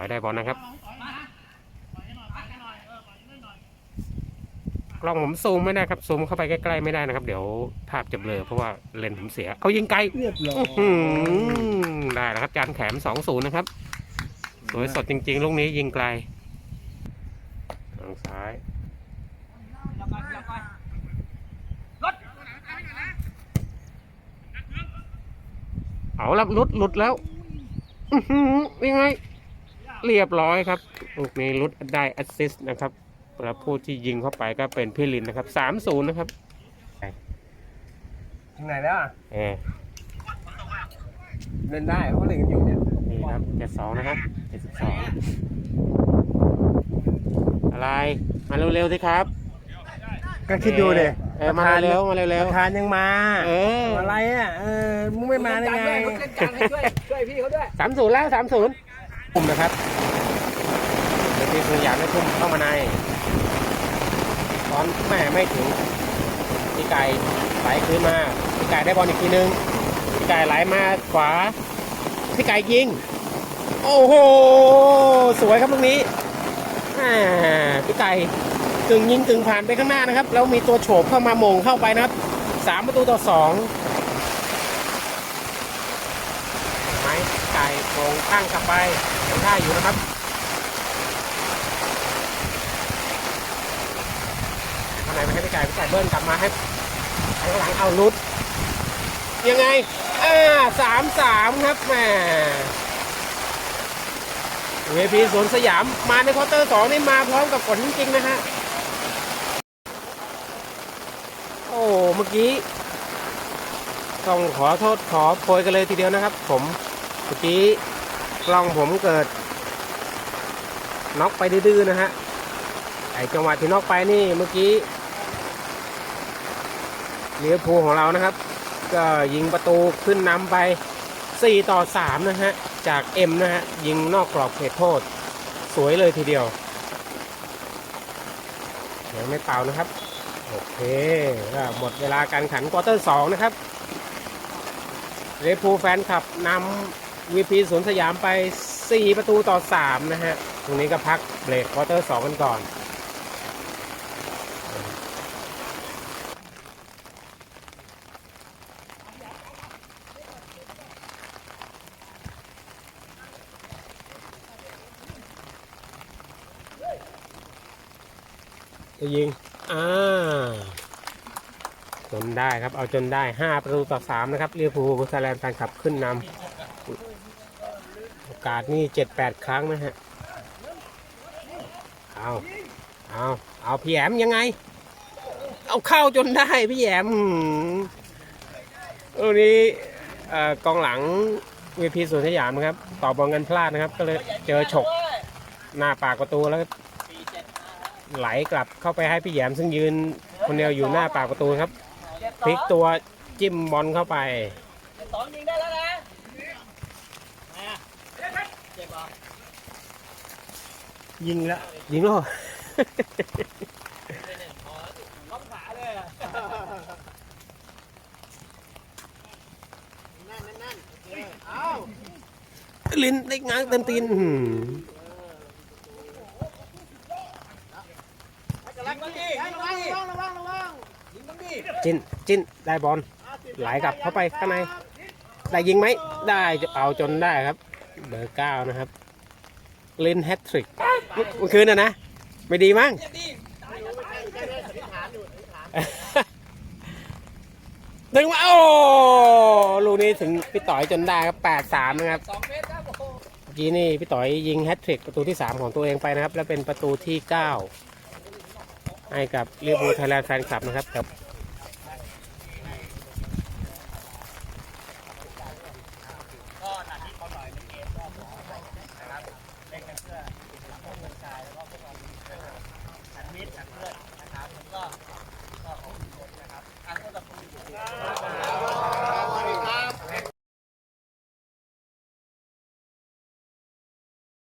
ต่อยได้บอลนะครับ กล้องผมซูมไม่ได้ครับซูมเข้าไปใกล้ๆไม่ได้นะครับ เดี๋ยวภาพจะเบลอเพราะว่าเลนส์ผมเสียเขายิงไกลเรียบร้อยอื้อหือได้แล้วครับจานแขมสองศูนย์นะครับสวยสดจริงๆลูกนี้ยิงไกลทางซ้ายเอาละหลุดหลุดแล้วอือหือยังไง เรียบร้อยครับลูกนี้ลุดได้แอสซิสต์นะครับแล้วผู้ที่ยิงเข้าไปก็เป็นพี่ลินนะครับสามศูนย์นะครับถึงไหนแล้วอะเออเล่นได้เพราะเล่นกันอยู่เนี่ยนี่ครับเจ็ดสองนะครับเจ็ดสิบสองอะไรมาเร็วๆสิครับ ก็คิดดูเลยเออมาเร็วๆมาเร็วทานยังมาๆเอออะไรอะเออมึงไม่มาได้ไงช่วยช่วยพี่เขาด้วยสามศูนย์แล้วสามศูนย์ ปุ่มนะครับเดี๋ยวพี่สยามได้ทุ่มเข้ามาใน ตอนแม่ไม่ถึงพี่ไก่ไหลคืนมาพี่ไก่ได้บอลอีกทีนึงพี่ไก่ไหลมาขวาพี่ไก่ยิง โอ้โห สวยครับตรงนี้อ่าพี่ไก่กึ่งยิงกึ่งผ่านไปข้างหน้านะครับ แล้วมีตัวโฉบเข้ามามงเข้าไปนะครับสามประตูต่อสองไม้ ไก่งตั้งกลับไปยังได้อยู่นะครับข้างในไม่ให้พี่ไก่พี่ไก่เบิ้ลกลับมาให้ให้ข้างหลังเอาลุดยังไง อ่าสามสามครับแหมเวพีสวนสยามมาในควอเตอร์สองนี่มาพร้อมกับฝนจริงๆนะฮะ โอ้เมื่อกี้ ต้องขอโทษขอโพยกันเลยทีเดียวนะครับผม มื่อกี้กล้องผมเกิดน็อกไปดื้อๆนะฮะไอจังหวะที่น็อกไปนี่เมื่อกี้เลี้ยวภูของเรานะครับ ก็ยิงประตูขึ้นนำไป 4 ต่อ 3 นะฮะ จากเอ็มนะฮะ ยิงนอกกรอบเขตโทษ สวยเลยทีเดียวยังไม่เป่านะครับ โอเคก็หมดเวลาการขันควอเตอร์สองนะครับเรพูแฟนคลับนำ วีพีสวนสยามไป 4 ประตูต่อ 3 นะฮะ ตรงนี้ก็พักเบรกควอเตอร์สองกันก่อน จะยิง อ่า จนได้ครับ เอาจนได้ 5 ประตูต่อ 3 นะครับเรียพูลไทยแลนด์แฟนคลับขึ้นนำ กาสนี่7-8ครั้งนะฮะ เอาเอาเอาพี่แอมยังไง เอาเข้าจนได้พี่แอมหืมเออนี้กองหลังเวทีสวนสยามนะครับ ต่อบอลกันพลาดนะครับ ก็เลยเจอฉกหน้าปากประตูแล้วไหลกลับเข้าไปให้พี่แยมซึ่งยืนคนเดียวอยู่หน้าปากประตูครับพลิกตัวจิ้มบอลเข้าไป สองยิงได้แล้วนะเจ็บเหรอ ยิงแล้วยิงแล้วเหรอล้มขาเลยอะนั่นนั่นเอาลิ้นได้ง้างเต็มตีนอื้อหือยิงมันดิยิงมันดิระวังระวังระวังยิงมันดิจิ้นจิ้นได้บอลไหลกลับเข้าไปข้างใน ได้ยิงไหมได้เอาจนได้ครับ เบอร์เก้านะครับ เล่นแฮตทริกเมื่อคืนนะนะ ไม่ดีมั้งถึงว่าโอ้ลูกนี้ถึงพี่ต่อยจนได้ครับแปดสามนะครับเมื่อกี้นี่พี่ต่อยยิงแฮตทริกประตูที่สามของตัวเองไปนะครับ แล้วเป็นประตูที่เก้าให้กับเรียบูไทยแลนด์แฟนคลับนะครับกับ เล่นกันเพื่อสังกำลังใจแล้วก็พวกเราเป็นเพื่อนสันมิตรสันเพื่อนนะครับผมก็